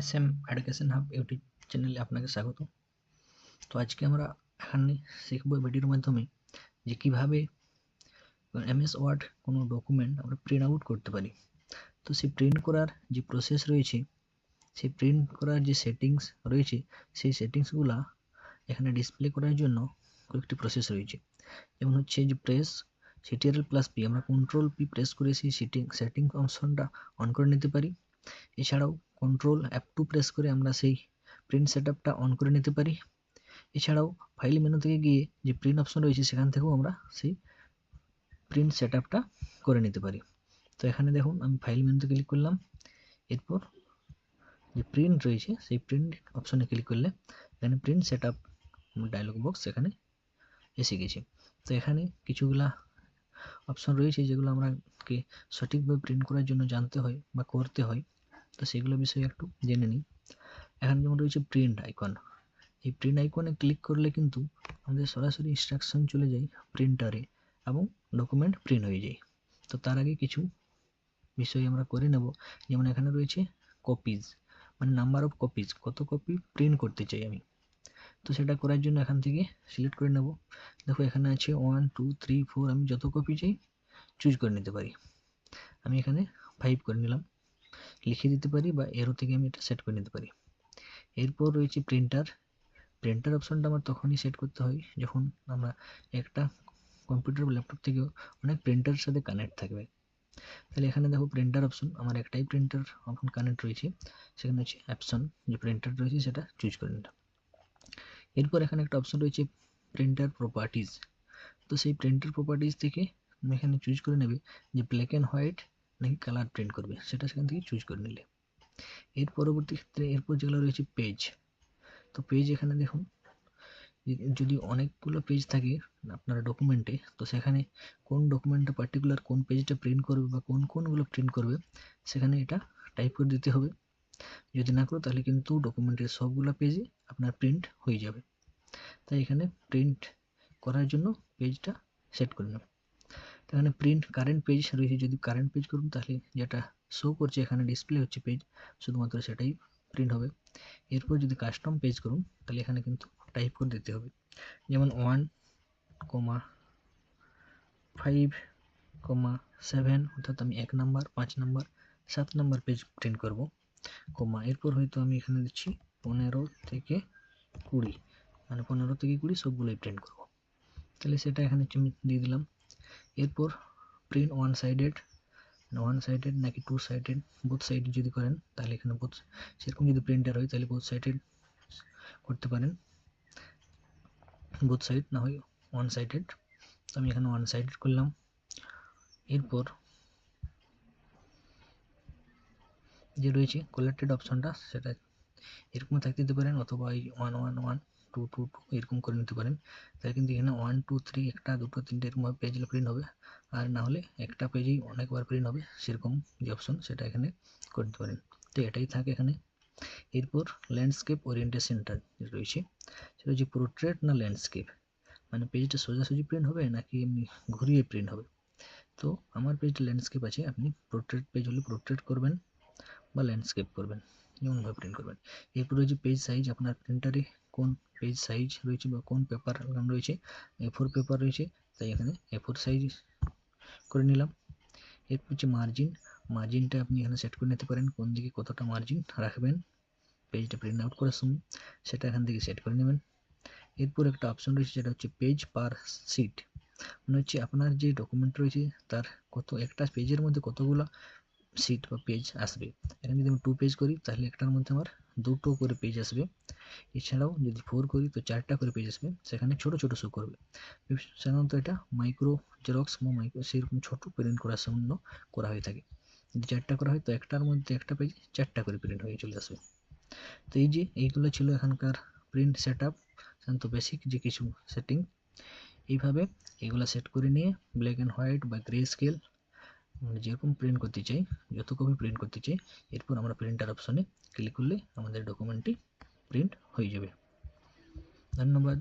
S M education hub YouTube চ্যানেলে আপনাকে স্বাগত তো আজকে আমরা এখানে শিখব ভিডিওর মাধ্যমে যে কীভাবে এমএস ওয়ার্ড কোনো ডকুমেন্ট আমরা প্রিন্ট আউট করতে পারি। তো সেই প্রিন্ট করার যে প্রসেস রয়েছে, সেই প্রিন্ট করার যে সেটিংস রয়েছে, সেই সেটিংসগুলা এখানে ডিসপ্লে করার জন্য কয়েকটি প্রসেস রয়েছে। যেমন হচ্ছে যে প্রেস সিটিআরএল প্লাস পি আমরা কন্ট্রোল পি প্রেস করে সেই সেটিং সেটিং অপশনটা অন করে নিতে পারি। এছাড়াও কন্ট্রোল অ্যাপ টু প্রেস করে আমরা সেই প্রিন্ট সেট অন করে নিতে পারি। এছাড়াও ফাইল মেনু থেকে গিয়ে যে প্রিন্ট অপশন রয়েছে, সেখান থেকেও আমরা সেই প্রিন্ট সেট করে নিতে পারি। তো এখানে দেখুন, আমি ফাইল মেনুতে ক্লিক করলাম। এরপর যে প্রিন্ট রয়েছে, সেই প্রিন্ট অপশনে ক্লিক করলে এখানে print set up dialog box এখানে এসে গেছে। তো এখানে কিছুগুলা অপশন রয়েছে, যেগুলো আমাকে সঠিকভাবে প্রিন্ট করার জন্য জানতে হয় বা করতে হয়। তো সেগুলো বিষয়ে একটু জেনে নিই। এখানে যেমন রয়েছে প্রিন্ট আইকন এই প্রিন্ট আইকনে ক্লিক করলে কিন্তু আমাদের সরাসরি ইনস্ট্রাকশন চলে যায় প্রিন্টারে এবং ডকুমেন্ট প্রিন্ট হয়ে যায়। তো তার আগে কিছু বিষয় আমরা করে নেব, যেমন এখানে রয়েছে কপিজ মানে নাম্বার অফ কপিজ কত কপি প্রিন্ট করতে চাই আমি। তো সেটা করার জন্য এখান থেকে সিলেক্ট করে নেব। দেখো এখানে আছে ওয়ান টু থ্রি ফোর আমি যত কপি চাই চুজ করে নিতে পারি। আমি এখানে ফাইভ করে নিলাম। লিখে দিতে পারি বা এরো থেকে আমি এটা সেট করে নিতে পারি। এরপর রয়েছে প্রিন্টার প্রিন্টার অপশনটা আমার তখনই সেট করতে হয় যখন আমরা একটা কম্পিউটার ল্যাপটপ থেকেও অনেক প্রিন্টারের সাথে কানেক্ট থাকবে। তাহলে এখানে দেখো প্রিন্টার অপশন আমার একটাই প্রিন্টার অপশন কানেক্ট রয়েছে। সেখানে হচ্ছে অ্যাপশন যে প্রিন্টার রয়েছে সেটা চুজ করে নিলাম। এরপর এখানে একটা অপশন রয়েছে প্রিন্টার প্রপার্টিজ তো সেই প্রিন্টার প্রপার্টিজ থেকে আমি এখানে চুজ করে নেবে যে ব্ল্যাক অ্যান্ড হোয়াইট নাকি কালার প্রিন্ট করবে, সেটা সেখান থেকে চুজ করে নিলে। এর পরবর্তী ক্ষেত্রে এরপর যেগুলো রয়েছে পেজ তো পেজ এখানে দেখুন যদি অনেকগুলো পেজ থাকে আপনার ডকুমেন্টে তো সেখানে কোন ডকুমেন্টটা পার্টিকুলার কোন পেজটা প্রিন্ট করবে বা কোন কোনগুলো প্রিন্ট করবে, সেখানে এটা টাইপ করে দিতে হবে। যদি না করো তাহলে কিন্তু ডকুমেন্টের সবগুলো পেজে আপনার প্রিন্ট হয়ে যাবে। তাই এখানে প্রিন্ট করার জন্য পেজটা সেট করে নেব। এখানে প্রিন্ট কারেন্ট পেজ রয়েছে। যদি কারেন্ট পেজ করুন, তাহলে যেটা শো করছে এখানে ডিসপ্লে হচ্ছে পেজ শুধুমাত্র সেটাই প্রিন্ট হবে। এরপর যদি কাস্টম পেজ করুন, তাহলে এখানে কিন্তু টাইপ করে দিতে হবে। যেমন one comma five comma seven অর্থাৎ আমি এক নাম্বার পাঁচ নাম্বার সাত নাম্বার পেজ প্রিন্ট করব। কমা এরপর হয়তো আমি এখানে দিচ্ছি পনেরো থেকে কুড়ি। মানে পনেরো থেকে কুড়ি সবগুলোই প্রিন্ট করব। তাহলে সেটা এখানে দিয়ে দিলাম। এরপর print one sided one sided নাকি টু সাইডেড বোথ সাইড যদি করেন, তাহলে এখানে বোথ সেরকম যদি প্রিন্টার হয়, তাহলে বোথ সাইডেড করতে পারেন। বোথ সাইড না হয় ওয়ান সাইডেড তো আমি এখানে ওয়ান সাইডেড করলাম। এরপর যে রয়েছে কালেক্টেড অপশনটা সেটা এরকম থাকতে দিতে পারেন, অথবা এই one one one two two two এরকম করে নিতে পারেন। তাহলে কিন্তু এখানে ওয়ান টু থ্রি একটা, দুটো, তিনটে এরকমভাবে পেজ প্রিন্ট হবে। আর না হলে একটা পেজেই অনেকবার প্রিন্ট হবে সেরকম যে অপশন সেটা এখানে করে দিতে পারেন। তো এটাই থাকে এখানে। এরপর ল্যান্ডস্কেপ ওরিয়েন্টেশনটা রয়েছে। সেটা হচ্ছে পোর্ট্রেট না ল্যান্ডস্কেপ মানে পেজটা সোজাসুজি প্রিন্ট হবে নাকি এমনি ঘুরিয়ে প্রিন্ট হবে? তো আমার পেজটা ল্যান্ডস্কেপ আছে, আপনি পোর্ট্রেট পেজ হলে পোর্ট্রেট করবেন বা ল্যান্ডস্কেপ করবেন, যেমনভাবে প্রিন্ট করবেন। এরপর রয়েছে পেজ সাইজ আপনার প্রিন্টারে কোন পেজ সাইজ রয়েছে বা কোন পেপার রয়েছে এ ফোর পেপার রয়েছে, তাই এখানে এ ফোর সাইজ করে নিলাম। এরপর হচ্ছে মার্জিন মার্জিনটা আপনি এখানে সেট করে নিতে পারেন, কোন দিকে কতটা মার্জিন রাখবেন পেজটা প্রিন্ট আউট করার সময় সেটা এখান থেকে সেট করে নেবেন। এরপর একটা অপশন রয়েছে যেটা হচ্ছে পেজ পার সিট মানে হচ্ছে আপনার যে ডকুমেন্ট রয়েছে, তার কত, একটা পেজের মধ্যে কতগুলো সিট বা পেজ আসবে। এখানে যদি আমি টু পেজ করি, তাহলে একটার মধ্যে আমার দুটো করে পেজ আসবে। এছাড়াও যদি ফোর করি, তো চারটা করে পেজ আসবে। সেখানে ছোট ছোট শো করবে। সাধারণত এটা মাইক্রো জেরক্স বা মাইক্রো সেরকম ছোটো প্রিন্ট করার জন্য করা হয়ে থাকে। যদি চারটা করা হয়, তো একটার মধ্যে একটা পেজ চারটা করে প্রিন্ট হয়ে চলে আসবে। তো এই যে, এইগুলো ছিল এখানকার প্রিন্ট সেট আপ সাধারণত বেসিক যে কিছু সেটিং এইভাবে এগুলো সেট করে নিয়ে ব্ল্যাক অ্যান্ড হোয়াইট বা গ্রে স্কেল আমরা যেরকম প্রিন্ট করতে চাই, যত কপি প্রিন্ট করতে চাই, এরপর আমরা প্রিন্টার অপশনে ক্লিক করলে আমাদের ডকুমেন্টটি প্রিন্ট হয়ে যাবে। ধন্যবাদ।